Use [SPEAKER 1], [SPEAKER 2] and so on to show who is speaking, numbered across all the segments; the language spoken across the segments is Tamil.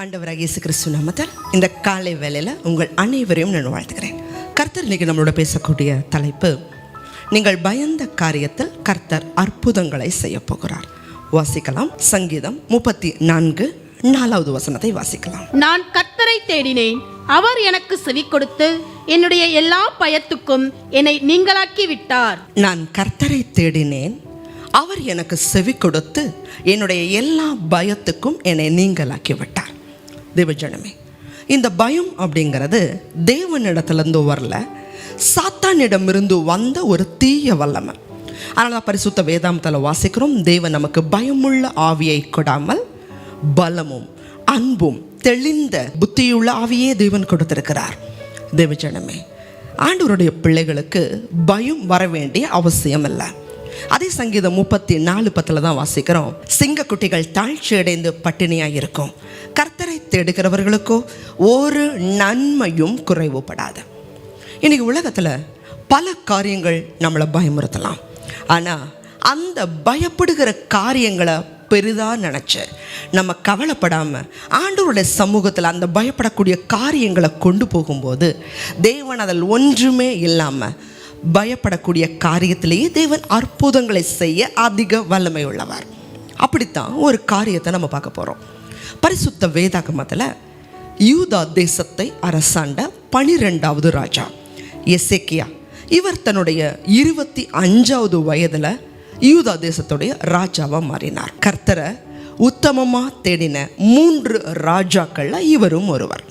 [SPEAKER 1] ஆண்டவராக இயேசு கிறிஸ்து நாமத்தில் இந்த காலை வேளையில் உங்கள் அனைவரையும் நான் வாழ்த்துக்கிறேன் கர்த்தர் இன்னைக்கு நம்மளோட பேசக்கூடிய தலைப்பு நீங்கள் பயந்த காரியத்தில் கர்த்தர் அற்புதங்களை செய்ய போகிறார். வாசிக்கலாம். சங்கீதம் முப்பத்தி நான்கு நாலாவது வசனத்தை வாசிக்கலாம்.
[SPEAKER 2] நான் கர்த்தரை தேடினேன் அவர் எனக்கு செவி கொடுத்து என்னுடைய எல்லா பயத்துக்கும் என்னை நீங்களாக்கி விட்டார்
[SPEAKER 1] நான் கர்த்தரை தேடினேன் அவர் எனக்கு செவி கொடுத்து என்னுடைய எல்லா பயத்துக்கும் என்னை நீங்களாக்கி விட்டார் தேவஜனமே. இந்த பயம் அப்படிங்கிறது தேவனிடத்துலேருந்து வரல. சாத்தானிடமிருந்து வந்த ஒரு தீய வல்லமை. அதனால தான் பரிசுத்த வேதாந்தத்தில் வாசிக்கிறோம் தேவன் நமக்கு பயமுள்ள ஆவியை கொடாமல் பலமும் அன்பும் தெளிந்த புத்தியுள்ள ஆவியே தேவன் கொடுத்திருக்கிறார். தேவஜனமே ஆண்டவருடைய பிள்ளைகளுக்கு பயம் வர வேண்டிய அவசியம் இல்லை அதே சங்கீதம் முப்பத்தி நாலு பத்தில் தான் வாசிக்கிறோம் சிங்கக்குட்டிகள் தாழ்ச்சி அடைந்து பட்டினியாக இருக்கும் கர்த்தர் தேடுகிறவர்களுக்கோ ஒரு நன்மையும் குறைவுபடாது. இன்றைக்கி உலகத்தில் பல காரியங்கள் நம்மளை பயமுறுத்தலாம். ஆனால் அந்த பயப்படுகிற காரியங்களை பெரிதாக நினச்சி நம்ம கவலைப்படாமல் ஆண்டவருடைய சமூகத்தில் அந்த பயப்படக்கூடிய காரியங்களை கொண்டு போகும்போது தேவன் அதில் ஒன்றுமே இல்லாமல் பயப்படக்கூடிய காரியத்திலேயே தேவன் அற்புதங்களை செய்ய அதிக வல்லமை உள்ளவர். அப்படித்தான் ஒரு காரியத்தை நம்ம பார்க்க போகிறோம் பரிசுத்த வேதாகமத்தில் யூதா தேசத்தை அரசாண்ட பனிரெண்டாவது ராஜா எசேக்கியா. இவர் தன்னுடைய இருபத்தி அஞ்சாவது வயதில் யூதா தேசத்துடைய ராஜாவாக மாறினார். கர்த்தரை உத்தமமாக தேடின மூன்று ராஜாக்களில் இவரும் ஒருவர்.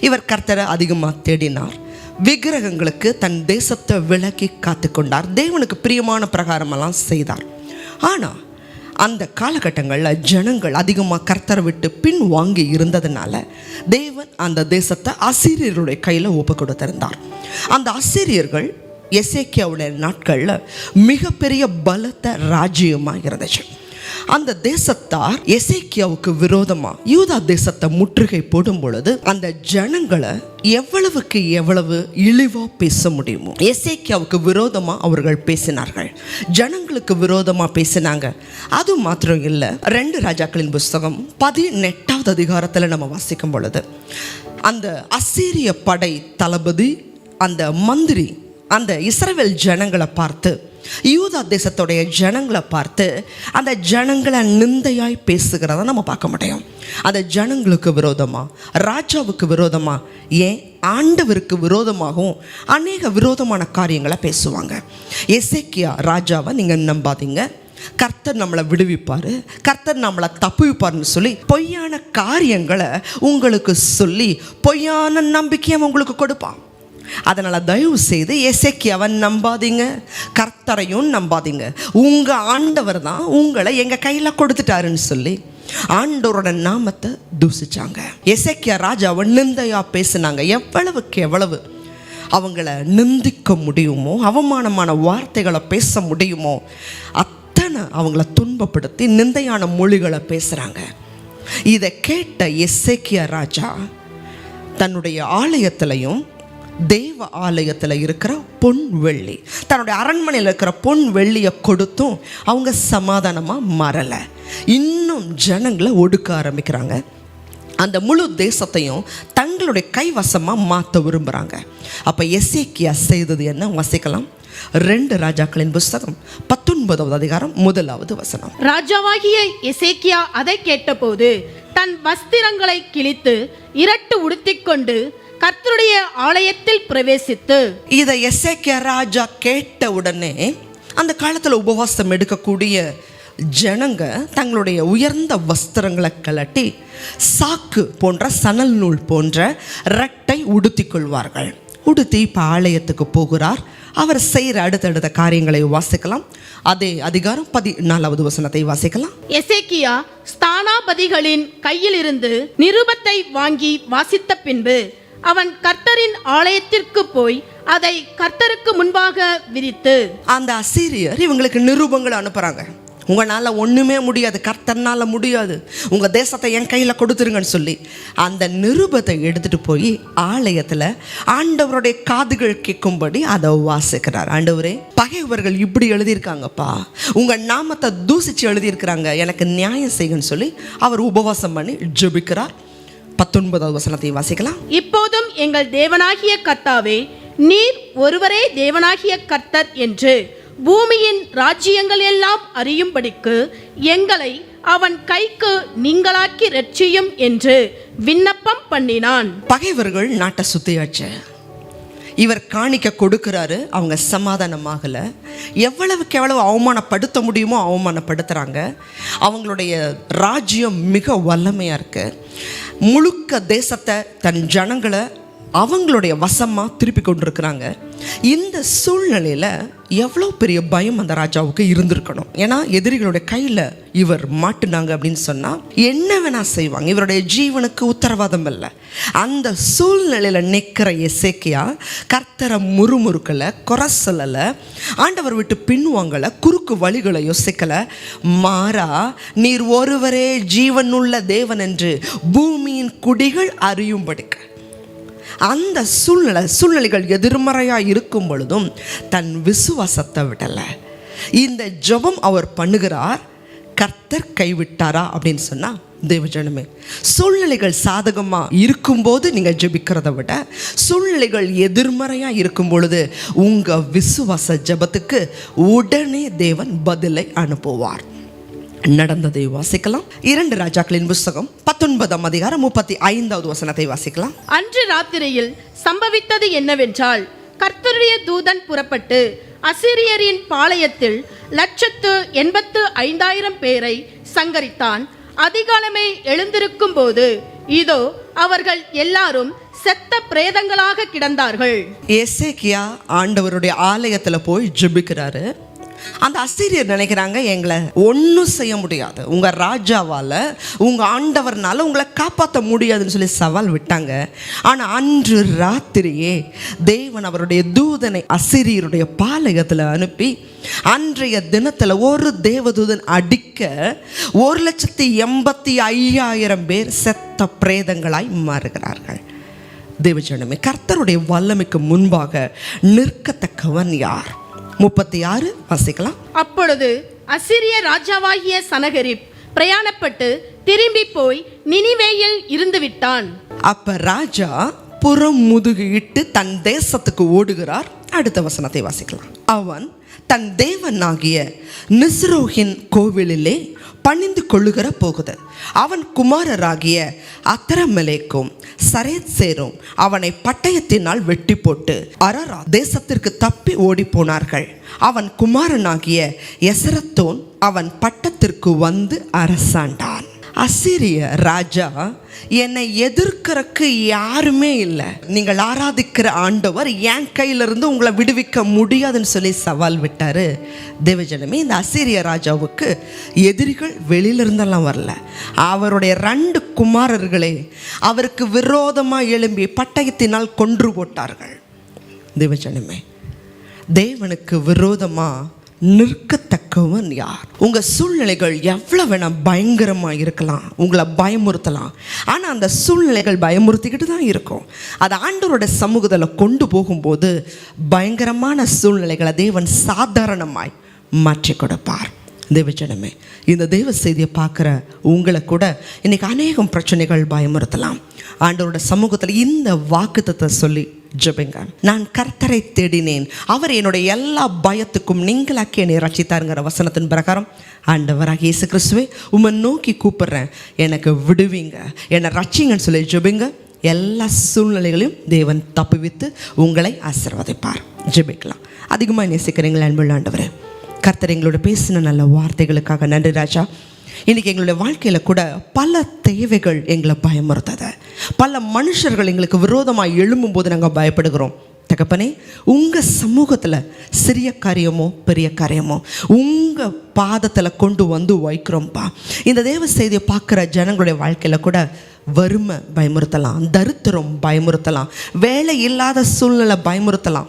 [SPEAKER 1] இவர் கர்த்தரை அதிகமாக தேடினார். விக்கிரகங்களுக்கு தன் தேசத்தை விலக்கி காத்து கொண்டார் தேவனுக்கு பிரியமான பிரகாரமெல்லாம் செய்தார். ஆனால் அந்த காலகட்டங்களில் ஜனங்கள் அதிகமாக கர்த்தரை விட்டு பின் வாங்கி இருந்ததுனால தேவன் அந்த தேசத்தை அசீரியருடைய கையில் ஒப்பு கொடுத்திருந்தார். அந்த ஆசிரியர்கள் எசேக்கியாவுடைய நாட்களில் மிகப்பெரிய பலத்த ராஜ்யமாக இருந்துச்சு. அந்த தேசத்தார் எசேக்கியாவுக்கு விரோதமா யூதா தேசத்தை முற்றுகை போடும் பொழுது அந்த ஜனங்களை எவ்வளவுக்கு எவ்வளவு இழிவா பேச முடியுமோ எசேக்கியாவுக்கு விரோதமா அவர்கள் பேசினார்கள். ஜனங்களுக்கு விரோதமா பேசினாங்க. அது மாத்திரம் இல்லை ரெண்டு ராஜாக்களின் புஸ்தகம் பதினெட்டாவது அதிகாரத்தில் நம்ம வாசிக்கும் பொழுது அந்த அசீரிய படை தளபதி அந்த மந்திரி அந்த இஸ்ரவேல் ஜனங்களை பார்த்து யூதா தேசத்துடைய ஜனங்களை பார்த்து அந்த ஜனங்களை நிந்தையாய் பேசுகிறத நம்ம பார்க்க முடியும் அந்த ஜனங்களுக்கு விரோதமாக ராஜாவுக்கு விரோதமாக ஏன்? ஆண்டவருக்கு விரோதமாகவும் அநேக விரோதமான காரியங்களை பேசுவாங்க. எசேக்கியா ராஜாவை நீங்கள் நம்பாதீங்க. கர்த்தர் நம்மளை விடுவிப்பார். கர்த்தர் நம்மளை தப்புவிப்பார்னு சொல்லி பொய்யான காரியங்களை உங்களுக்கு சொல்லி பொய்யான நம்பிக்கையை உங்களுக்கு கொடுப்பான். அதனால் தயவு செய்து எசேக்கியாவை நம்பாதீங்க கர்த்தரையும் நம்பாதீங்க. உங்கள் ஆண்டவர் தான் உங்களை எங்கள் கையில் கொடுத்துட்டாருன்னு சொல்லி ஆண்டவரோட நாமத்தை தூசிச்சாங்க. எசைக்கியா ராஜாவை நிந்தையா பேசினாங்க. எவ்வளவுக்கு எவ்வளவு அவங்கள நிந்திக்க முடியுமோ அவமானமான வார்த்தைகளை பேச முடியுமோ அத்தனை அவங்கள துன்பப்படுத்தி நிந்தையான மொழிகளை பேசுகிறாங்க இதை கேட்ட எசேக்கியா ராஜா தன்னுடைய ஆலயத்திலையும் தேவ ஆலயத்தில் இருக்கிற பொன் வெள்ளி. தன்னுடைய அரண்மனையில் இருக்கிற பொன் வெள்ளியை கொடுத்தும் அவங்க சமாதானமாக மறலை. இன்னும் ஜனங்களை ஒடுக்க ஆரம்பிக்கிறாங்க. அந்த முழு தேசத்தையும் தங்களுடைய கைவசமாக மாற்ற விரும்புகிறாங்க அப்போ எசேக்கியா செய்தது என்ன? வசிக்கலாம். ரெண்டு ராஜாக்களின் புஸ்தகம் பத்தொன்பதாவது அதிகாரம் முதலாவது வசனம்.
[SPEAKER 2] ராஜாவாகிய எசேக்கியா அதை கேட்டபோது தன் வஸ்திரங்களை கிழித்து இரட்டு உடுத்திக்கொண்டு கர்த்தருடைய ஆலயத்தில் பிரவேசித்து
[SPEAKER 1] இதை எசேக்கியா ராஜா கேட்ட உடனே அந்த காலத்தில் உபவாசம் எடுக்கக்கூடிய ஜனங்க தங்களுடைய உயர்ந்த வஸ்திரங்களை கலட்டி சாக்கு போன்ற சணல் நூல் போன்ற ரெட்டை உடுத்திக் கொள்வார்கள். உடுத்தி இப்போ ஆலயத்துக்கு போகிறார். அவர் செய்கிற அடுத்தடுத்த காரியங்களை வாசிக்கலாம். அதே அதிகாரம் பதினாலாவது வசனத்தை வாசிக்கலாம்.
[SPEAKER 2] எசேக்கியா ஸ்தானாபதிகளின் கையிலிருந்து நிருபத்தை வாங்கி வாசித்த பின்பு அவன் கர்த்தரின் ஆலயத்திற்கு போய் அதை கர்த்தருக்கு முன்பாக விரித்து.
[SPEAKER 1] அந்த அசீரியர் இவங்களுக்கு நிரூபங்களை அனுப்புகிறாங்க உங்களால் ஒன்றுமே முடியாது கர்த்தனால் முடியாது. உங்கள் தேசத்தை என் கையில் கொடுத்துருங்கன்னு சொல்லி அந்த நிருபத்தை எடுத்துகிட்டு போய் ஆலயத்தில் ஆண்டவருடைய காதுகள் கேட்கும்படி அதை வாசிக்கிறார். ஆண்டவரே பகைவர்கள் இப்படி எழுதியிருக்காங்கப்பா. உங்கள் நாமத்தை தூசித்து எழுதியிருக்கிறாங்க. எனக்கு நியாயம் செய்யுங்கன்னு சொல்லி அவர் உபவாசம் பண்ணி ஜெபிக்கிறார். பத்தொன்பதாவது வசனத்தை வாசிக்கலாம்.
[SPEAKER 2] இப்போதும் எங்கள் தேவனாகிய கர்த்தாவே நீர் ஒருவரே தேவனாகிய கர்த்தர் என்று பூமியின் ராஜ்யங்கள் எல்லாம் அறியும்படிக்கு எங்களை அவன் கைக்கு நீங்களாக்கி ரட்சியும் என்று விண்ணப்பம் பண்ணினான்.
[SPEAKER 1] பகைவர்கள் நாட்டை சுத்தியாச்சு. இவர் காணிக்க கொடுக்கிறாரு அவங்க சமாதானமாகலை. எவ்வளவுக்கு எவ்வளவு அவமானப்படுத்த முடியுமோ அவமானப்படுத்துகிறாங்க அவங்களுடைய ராஜ்யம் மிக வல்லமையாக இருக்கு. முழுக்க தேசத்தை தன் ஜனங்களை அவங்களுடைய வசமாக திருப்பி கொண்டிருக்கிறாங்க. இந்த சூழ்நிலையில் எவ்வளோ பெரிய பயம் அந்த ராஜாவுக்கு இருந்திருக்கணும். ஏன்னா எதிரிகளுடைய கையில் இவர் மாட்டுனாங்க அப்படின்னு சொன்னால் என்ன வேணால் செய்வாங்க. இவருடைய ஜீவனுக்கு உத்தரவாதம் இல்லை. அந்த சூழ்நிலையில் நிற்கிற எசேக்கியா கர்த்தரை முறுமுறுக்கலை குறை ஆண்டவர் விட்டு பின்வாங்கலை குறுக்கு வழிகளை யோசிக்கலை. மாறா நீர் ஒருவரே ஜீவனுள்ள தேவன் என்று பூமியின் குடிகள் அறியும்படிக்க. அந்த சூழ்நிலை சூழ்நிலைகள் எதிர்மறையாக இருக்கும் பொழுதும் தன் விசுவாசத்தை விடலை. இந்த ஜெபம் அவர் பண்ணுகிறார் கர்த்தர் கைவிட்டாரா அப்படின்னு சொன்னால் தேவஜனமே சூழ்நிலைகள் சாதகமாக இருக்கும்போது நீங்கள் ஜெபிக்கிறத விட சூழ்நிலைகள் எதிர்மறையாக இருக்கும் பொழுது உங்கள் விசுவாச ஜெபத்துக்கு உடனே தேவன் பதிலை அனுப்புவார். நடந்ததை வாசிக்கலாம். இரண்டு ராஜாக்களின் புஸ்தகம் பத்தொன்பதாம் அதிகாரம் முப்பத்தி ஐந்தாவது வசனத்தை வாசிக்கலாம்.
[SPEAKER 2] அன்று ராத்திரியில் சம்பவித்தது என்னவென்றால் கர்த்தருடைய தூதன் புறப்பட்டு அசிரியரின் பாளையத்தில் லட்சத்து எண்பத்து ஐந்தாயிரம் பேரை சங்கரித்தான். அதிகாலமே எழுந்திருக்கும் போது இதோ அவர்கள் எல்லாரும் செத்த பிரேதங்களாக கிடந்தார்கள்.
[SPEAKER 1] எசேக்கியா ஆண்டவருடைய ஆலயத்தில் போய் ஜெபிக்கிறாரு. அந்த அசிரியர் நினைக்கிறாங்க எங்களை ஒன்றும் செய்ய முடியாது. உங்கள் ராஜாவால் உங்கள் ஆண்டவர்னால உங்களை காப்பாற்ற முடியாதுன்னு சொல்லி சவால் விட்டாங்க. ஆனால் அன்று ராத்திரியே தேவன் அவருடைய தூதனை அசிரியருடைய பாலகத்தில் அனுப்பி அன்றைய தினத்தில் ஒரு தேவதூதன் அடிக்க ஒரு லட்சத்தி எண்பத்தி ஐயாயிரம் பேர் செத்த பிரேதங்களாய் மாறுகிறார்கள். தேவஜனமே கர்த்தருடைய வல்லமைக்கு முன்பாக நிற்கத்தக்கவன் யார்? முப்பத்தி ஆறு வாசிக்கலாம்.
[SPEAKER 2] அப்பொழுது அசிரிய ராஜாவாகிய சனகரிப் பிரயாணப்பட்டு திரும்பி போய் நினிவேயில் இருந்து விட்டான்.
[SPEAKER 1] அப்ப ராஜா புறம் முதுகு இட்டு தன் தேசத்துக்கு ஓடுகிறார். அடுத்த வசனத்தை வாசிக்கலாம். அவன் தன் தேவனாகிய நிஸ்ரோகின் கோவிலிலே பணிந்து கொள்ளுகிற போகுது. அவன் குமாரராகிய அத்தரமலேக்கும் சரேத் சேரும் அவனை பட்டயத்தினால் வெட்டி போட்டு அரரா தேசத்திற்கு தப்பி ஓடி போனார்கள் அவன் குமாரனாகிய எசரத்தோன் அவன் பட்டத்திற்கு வந்து அரசாண்டான். அசிரிய ராஜா என்னை எதிர்க்கிறக்கு யாருமே இல்லை. நீங்கள் ஆராதிக்கிற ஆண்டவர் என் கையிலிருந்து உங்களை விடுவிக்க முடியாதுன்னு சொல்லி சவால் விட்டார். தேவஜனமே இந்த அசிரிய ராஜாவுக்கு எதிரிகள் வெளியிலிருந்தெல்லாம் வரல. அவருடைய ரெண்டு குமாரர்களே அவருக்கு விரோதமாக எழும்பி பட்டயத்தினால் கொன்று போட்டார்கள். தேவஜனமே தேவனுக்கு விரோதமாக நிற்கத்தக்கவன் யார்? உங்க சூழ்நிலைகள் எவ்வளவு வேணால் பயங்கரமா இருக்கலாம் உங்களை பயமுறுத்தலாம். ஆனா அந்த சூழ்நிலைகள் பயமுறுத்திக்கிட்டு தான் இருக்கும். அது ஆண்டவரோட சமூகத்தில் கொண்டு போகும்போது பயங்கரமான சூழ்நிலைகளை தேவன் சாதாரணமாய் மாற்றி கொடுப்பார். தேவஜனமே இந்த தெய்வ செய்தியை பார்க்குற உங்களை கூட இன்னைக்கு அநேகம் பிரச்சனைகள் பயமுறுத்தலாம். ஆண்டவரோட சமூகத்தில் இந்த வாக்குத்தத்தை சொல்லி ஜெபிங்க. நான் கர்த்தரை தேடினேன். அவர் என்னுடைய எல்லா பயத்துக்கும் நீங்களாக்கி என்னை ரட்சித்தாருங்கிற வசனத்தின் பிரகாரம் ஆண்டவராக இயேசு கிறிஸ்துவே உம்மை நோக்கி கூப்பிடுறேன். எனக்கு விடுவீங்க. என்னை ரட்சிங்கன்னு சொல்லி ஜெபிங்க. எல்லா சூழ்நிலைகளையும் தேவன் தப்புவித்து உங்களை ஆசீர்வதிப்பார். ஜெபிக்கலாம். அதிகமாக நேசிக்கிறீங்களா அன்புள்ள ஆண்டவர். கர்த்தர் எங்களோட பேசின நல்ல வார்த்தைகளுக்காக நன்றி ராஜா. இன்றைக்கி எங்களுடைய வாழ்க்கையில் கூட பல தேவைகள் எங்களை பயமுறுத்தது. பல மனுஷர்கள் எங்களுக்கு விரோதமாக எழும்பும்போது நாங்கள் பயப்படுகிறோம். தகப்பனே உங்கள் சமூகத்தில் சிறிய காரியமோ பெரிய காரியமோ உங்கள் பாதத்தில் கொண்டு வந்து வைக்கிறோம்ப்பா. இந்த தேவ செய்தியை பார்க்குற ஜனங்களுடைய வாழ்க்கையில் கூட வறுமை பயமுறுத்தலாம் தரித்திரம் பயமுறுத்தலாம் வேலை இல்லாத சூழ்நிலை பயமுறுத்தலாம்.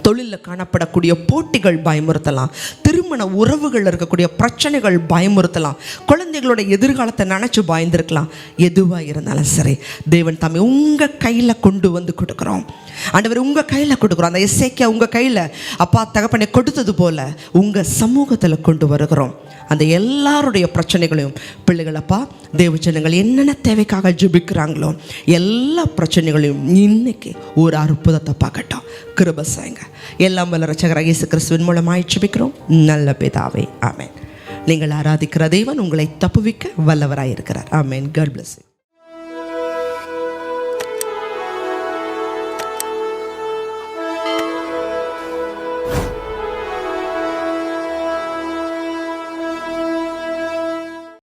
[SPEAKER 1] தொழிலில் காணப்படக்கூடிய போட்டிகள் பயமுறுத்தலாம். திருமண உறவுகள் இருக்கக்கூடிய பிரச்சனைகள் பயமுறுத்தலாம். குழந்தைகளோட எதிர்காலத்தை நினச்சி பயந்துருக்கலாம். எதுவாக இருந்தாலும் சரி. தேவன் தம்மை உங்கள் கையில் கொண்டு வந்து கொடுக்குறோம். ஆண்டவர் உங்கள் கையில் கொடுக்குறோம். அந்த இசைக்க உங்கள் கையில் அப்பா தகப்பனை கொடுத்தது போல் உங்கள் சமூகத்தில் கொண்டு வருகிறோம். அந்த எல்லாருடைய பிரச்சனைகளையும் பிள்ளைகளப்பா அப்பா தேவஜனங்கள் என்னென்ன தேவைக்காக ஜுபிக்கிறாங்களோ எல்லா பிரச்சனைகளையும் இன்னைக்கு ஒரு அற்புதத்தை பார்க்கட்டும். கிருபசாயங்க எல்லாம் வல்ல ரச்சகராக இயேசு கிறிஸ்துவின் மூலமாக ஜுபிக்கிறோம். நல்ல பிதாவே ஆமேன். நீங்கள் ஆராதிக்கிற தெய்வன் உங்களை தப்புவிக்க வல்லவராக இருக்கிறார் ஆமேன் காட் பிளஸ்